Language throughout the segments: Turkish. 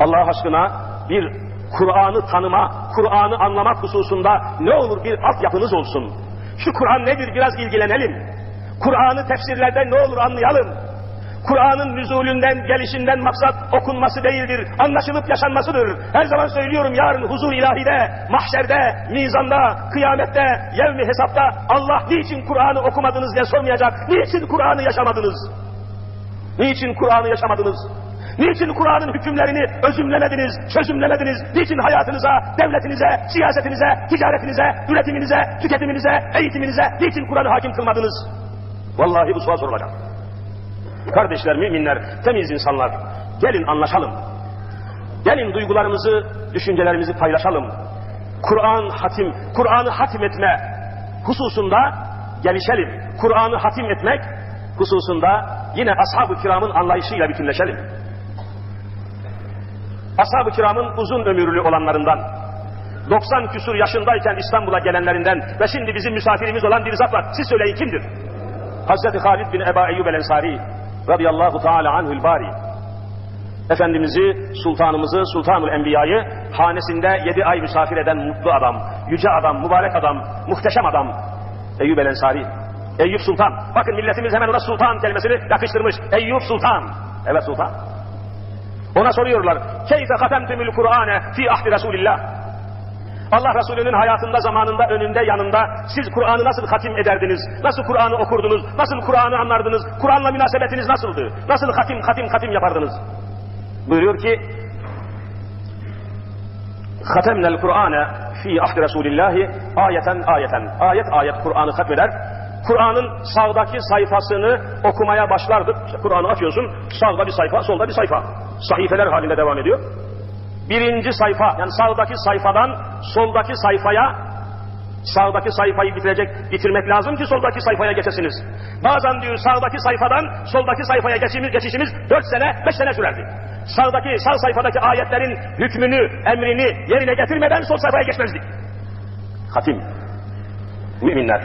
Allah aşkına bir Kur'an'ı tanıma, Kur'an'ı anlamak hususunda ne olur bir altyapınız olsun. Şu Kur'an nedir biraz ilgilenelim. Kur'an'ı tefsirlerden ne olur anlayalım. Kur'an'ın nüzulünden, gelişinden maksat okunması değildir, anlaşılıp yaşanmasıdır. Her zaman söylüyorum yarın huzur ilahide, mahşerde, mizanda, kıyamette, yevmi hesapta Allah niçin Kur'an'ı okumadınız diye sormayacak. Niçin Kur'an'ı yaşamadınız? Niçin Kur'an'ı yaşamadınız? Niçin Kur'an'ın hükümlerini özümlemediniz, çözümlemediniz? Niçin hayatınıza, devletinize, siyasetinize, ticaretinize, üretiminize, tüketiminize, eğitiminize niçin Kur'an'ı hakim kılmadınız? Vallahi bu sual sorulacak. Kardeşler, müminler, temiz insanlar, gelin anlaşalım. Gelin duygularımızı, düşüncelerimizi paylaşalım. Kur'an hatim, Kur'an'ı hatim etme hususunda gelişelim. Kur'an'ı hatim etmek hususunda yine ashab-ı kiramın anlayışıyla bütünleşelim. Ashab-ı kiramın uzun ömürlü olanlarından, 90 küsur yaşındayken İstanbul'a gelenlerinden ve şimdi bizim misafirimiz olan bir zat var. Siz söyleyin kimdir? Hazreti Halid bin Eba Eyyub el-Ensari radıyallahu teala anhül bari. Efendimiz'i, sultanımızı, sultanul enbiyayı hanesinde yedi ay misafir eden mutlu adam, yüce adam, mübarek adam, muhteşem adam Eyyub el-Ensari. Eyüp Sultan. Bakın milletimiz hemen ona sultan kelimesini yakıştırmış. Eyüp Sultan. Evet sultan. Ona soruyorlar. Keyfe katemtümül Kur'ane fi ahdi Resulillah. Allah Resulü'nün hayatında, zamanında, önünde, yanında siz Kur'an'ı nasıl hatim ederdiniz? Nasıl Kur'an'ı okurdunuz? Nasıl Kur'an'ı anlardınız? Kur'an'la münasebetiniz nasıldı? Nasıl hatim, hatim, hatim yapardınız? Buyuruyor ki Hatemnel Kur'ane fi ahdi Resulillahi ayeten ayeten. Ayet ayet Kur'an'ı hatmeder. Kur'an'ın sağdaki sayfasını okumaya başlardık. Kur'an'ı açıyorsun, sağda bir sayfa, solda bir sayfa. Sahifeler halinde devam ediyor. Birinci sayfa, yani sağdaki sayfadan soldaki sayfaya sağdaki sayfayı bitirecek, bitirmek lazım ki soldaki sayfaya geçesiniz. Bazen diyor sağdaki sayfadan soldaki sayfaya geçişimiz, geçişimiz 4 sene, 5 sene sürerdi. Sağdaki, sağ sayfadaki ayetlerin hükmünü, emrini yerine getirmeden sol sayfaya geçmezdik. Hatim. Müminler.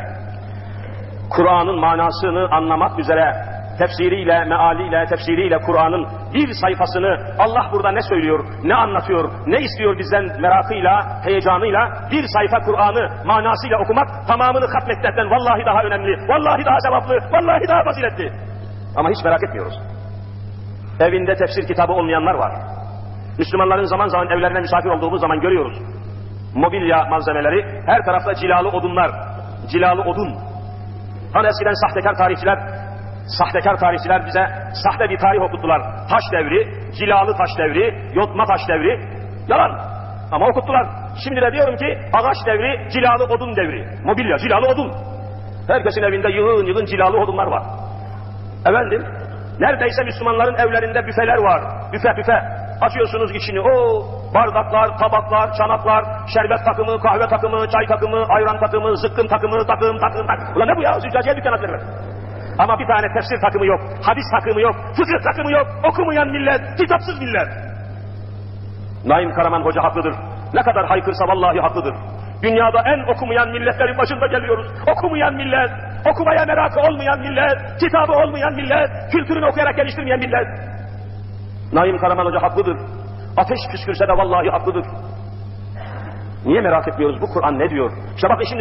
Kur'an'ın manasını anlamak üzere tefsiriyle, mealiyle, tefsiriyle Kur'an'ın bir sayfasını Allah burada ne söylüyor, ne anlatıyor, ne istiyor bizden merakıyla, heyecanıyla bir sayfa Kur'an'ı manasıyla okumak tamamını hatmetmekten vallahi daha önemli, vallahi daha sevaplı, vallahi daha faziletli. Ama hiç merak etmiyoruz. Evinde tefsir kitabı olmayanlar var. Müslümanların zaman zaman evlerine misafir olduğumuz zaman görüyoruz. Mobilya malzemeleri, her tarafta cilalı odunlar, cilalı odun, Hani eskiden sahtekar tarihçiler, sahtekar tarihçiler bize sahte bir tarih okuttular. Taş devri, cilalı taş devri, yotma taş devri. Yalan. Ama okuttular. Şimdi de diyorum ki ağaç devri, cilalı odun devri. Mobilya, cilalı odun. Herkesin evinde yığın yığın cilalı odunlar var. Efendim, neredeyse Müslümanların evlerinde büfeler var. Büfe büfe. Açıyorsunuz içini. O bardaklar, tabaklar, çanaklar, şerbet takımı, kahve takımı, çay takımı, ayran takımı, zıkkım takımı, takım, takım, takım. Ulan ne bu ya? Züccaciye dükkan açılır. Ama bir tane tefsir takımı yok, hadis takımı yok, fıkıh takımı yok, okumayan millet, kitapsız millet. Naim Karaman Hoca haklıdır. Ne kadar haykırsa vallahi haklıdır. Dünyada en okumayan milletlerin başında geliyoruz. Okumayan millet, okumaya merakı olmayan millet, kitabı olmayan millet, kültürünü okuyarak geliştirmeyen millet. Naim Karaman Hoca haklıdır. Ateş püskürse de vallahi haklıdır. Niye merak etmiyoruz? Bu Kur'an ne diyor? İşte bakın şimdi